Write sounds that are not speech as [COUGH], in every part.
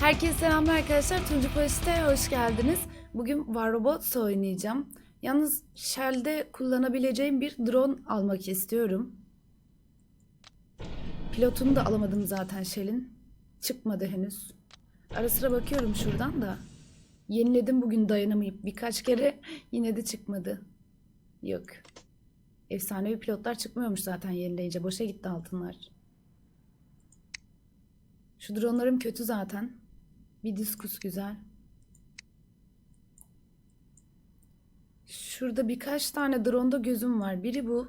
Herkese selamlar arkadaşlar. Tuncu Polis'te hoş geldiniz. Bugün War Robots oynayacağım. Yalnız Shell'de kullanabileceğim bir drone almak istiyorum. Pilotunu da alamadım zaten Shell'in. Çıkmadı henüz. Ara sıra bakıyorum şuradan da. Yeniledim bugün dayanamayıp birkaç kere [LAUGHS] yine de çıkmadı. Yok. Efsanevi pilotlar çıkmıyormuş zaten yenileyince. Boşa gitti altınlar. Şu dronlarım kötü zaten. Bir diskus güzel. Şurada birkaç tane dronda gözüm var. Biri bu.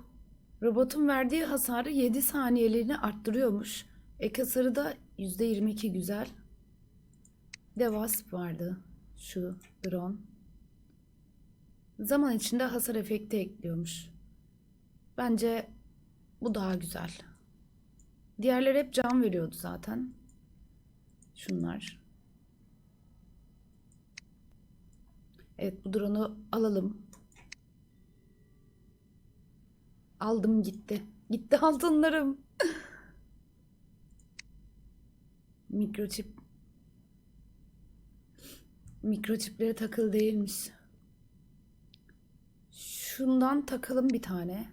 Robotun verdiği hasarı 7 saniyeliğine arttırıyormuş. Ek hasarı da %22 güzel. Bir de Wasp vardı. Şu drone. Zaman içinde hasar efekti ekliyormuş. Bence bu daha güzel. Diğerleri hep can veriyordu zaten. Şunlar. Evet bu drone'u alalım. Aldım gitti. Gitti altınlarım. [LAUGHS] Mikroçip. Mikroçiplere takıl değilmiş. Şundan takalım bir tane.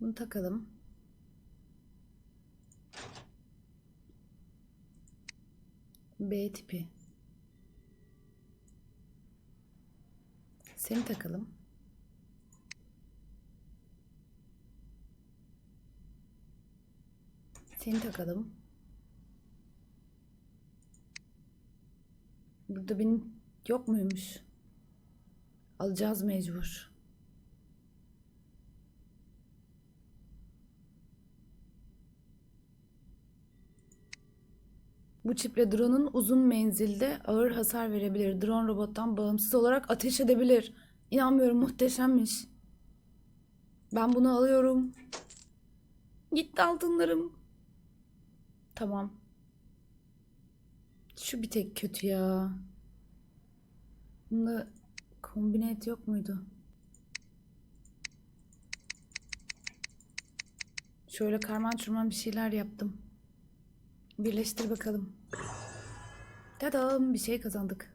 Bunu takalım. B tipi. Seni takalım. Seni takalım. Burada benim yok muymuş? Alacağız mecbur. Bu çiple drone'un uzun menzilde ağır hasar verebilir. Drone robottan bağımsız olarak ateş edebilir. İnanmıyorum muhteşemmiş. Ben bunu alıyorum. Gitti altınlarım. Tamam. Şu bir tek kötü ya. Bunda kombine et yok muydu? Şöyle karman çurman bir şeyler yaptım. Birleştir bakalım. Tadam bir şey kazandık.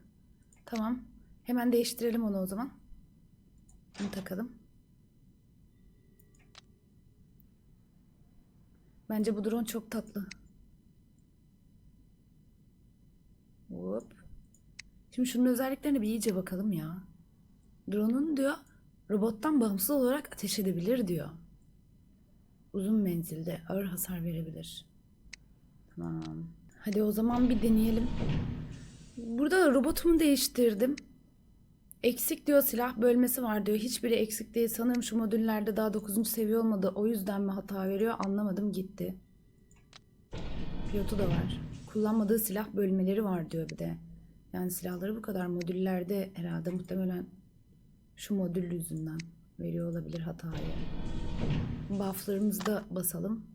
Tamam. Hemen değiştirelim onu o zaman. Bunu takalım. Bence bu drone çok tatlı. Hop. Şimdi şunun özelliklerine bir iyice bakalım ya. Drone'un diyor robottan bağımsız olarak ateş edebilir diyor. Uzun menzilde ağır hasar verebilir. Tamam. Hadi o zaman bir deneyelim. Burada robotumu değiştirdim. Eksik diyor silah bölmesi var diyor. Hiçbiri eksik değil. Sanırım şu modüllerde daha 9. seviye olmadı. O yüzden mi hata veriyor anlamadım gitti. Pilotu da var. Kullanmadığı silah bölmeleri var diyor bir de. Yani silahları bu kadar modüllerde herhalde muhtemelen şu modül yüzünden veriyor olabilir hatayı. Bufflarımızı da basalım.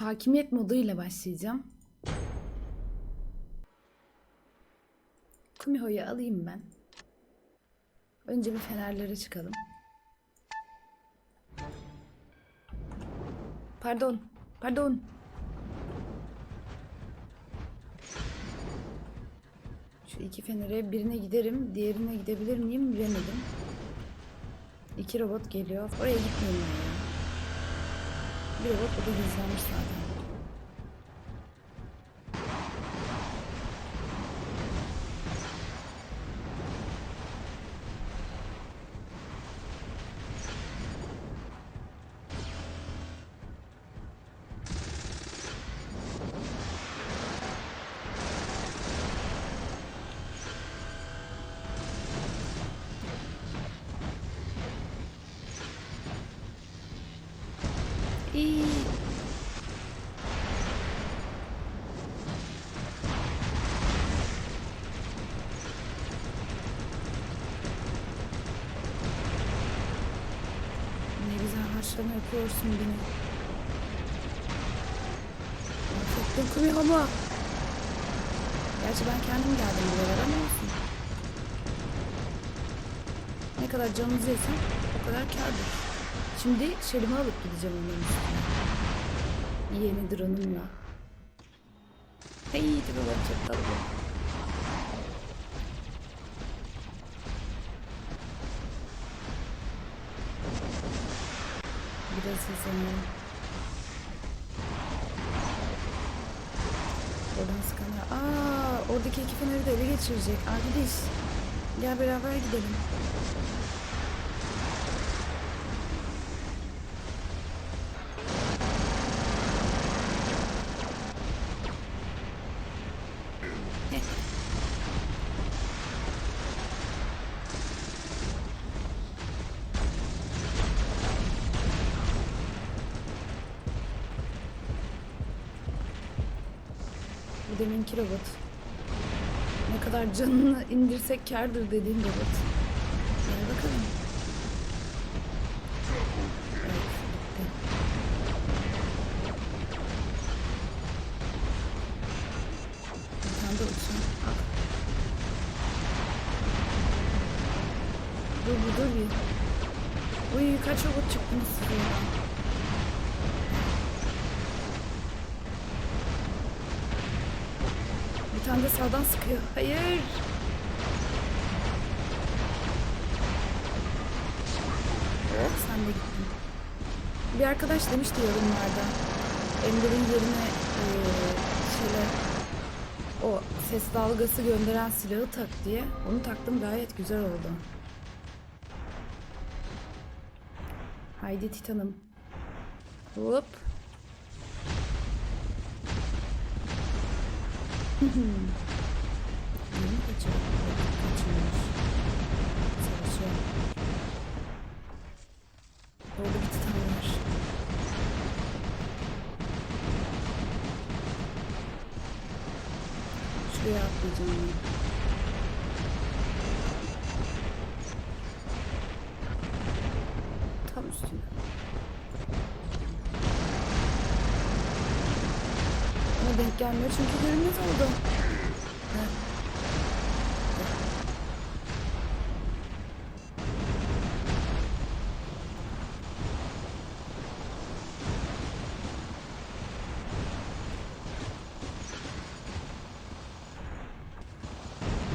Hakimiyet moduyla başlayacağım. Kumiho'yu alayım ben. Önce bir fenerlere çıkalım. Pardon. Pardon. Şu iki fenere birine giderim. Diğerine gidebilir miyim bilemedim. İki robot geliyor. Oraya gitmeyeyim ben ya. Bir robot o da gizlenmiş zaten. Haşlama yapıyorsun beni. Korkmuyor ama. Gerçi ben kendim geldim buralara ama olsun. Ne kadar canınızı yesem o kadar kârdır. Şimdi şelimi alıp gideceğim onların üstüne. Yeni drone'umla. Hey tipe bak çok tatlı. Biraz hızlanıyorum. Oradan sıkanlar. Aa, oradaki iki feneri de ele geçirecek. Arkadaş. Gel beraber gidelim. Bu deminki robot. Ne kadar canını indirsek kârdır dediğim robot. Gel bakalım. Bir de uçan. Al. Dur bir dur bir. Uy kaç robot çıktınız siz ya? Tane de sağdan sıkıyor. Hayır. Oh sen de gittin. Bir arkadaş demişti yorumlarda. Ender'in yerine eee şeyler o ses dalgası gönderen silahı tak diye. Onu taktım gayet güzel oldu. Haydi Titan'ım. Hop. Orada bir titan var. Şuraya atlayacağım. Tam üstüne. Denk gelmiyor çünkü görünmez oldu. Heh.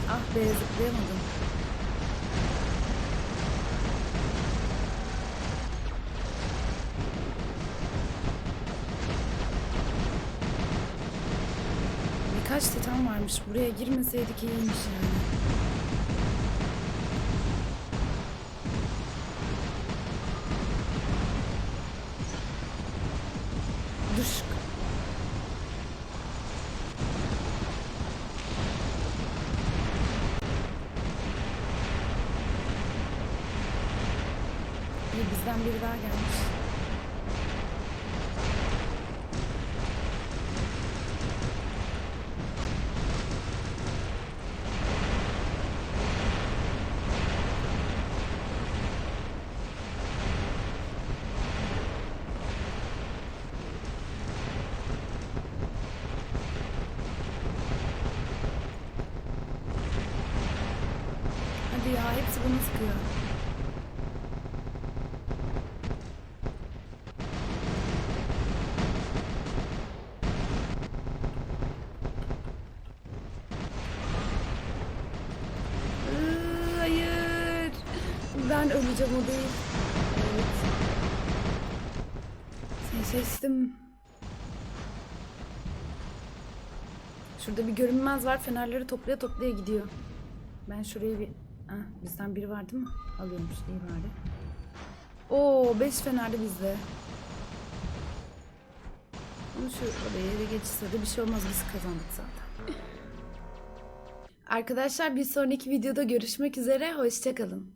Ah be zıplayamadım. Titan varmış. Buraya girmeseydik iyiymiş yani. Düş. İyi bizden biri daha gelmiş. Hadi ya hepsi bana sıkıyor. Ben öleceğim o değil. Evet. Seni seçtim. Şurada bir görünmez var. Fenerleri toplaya toplaya gidiyor. Ben şurayı bir... Ah, bizden biri var değil mi? Alıyormuş. iyi bari. Oo, beş fenerli bizde. Ama şu odaya ele geçirse de bir şey olmaz. Biz kazandık zaten. Arkadaşlar bir sonraki videoda görüşmek üzere. Hoşçakalın.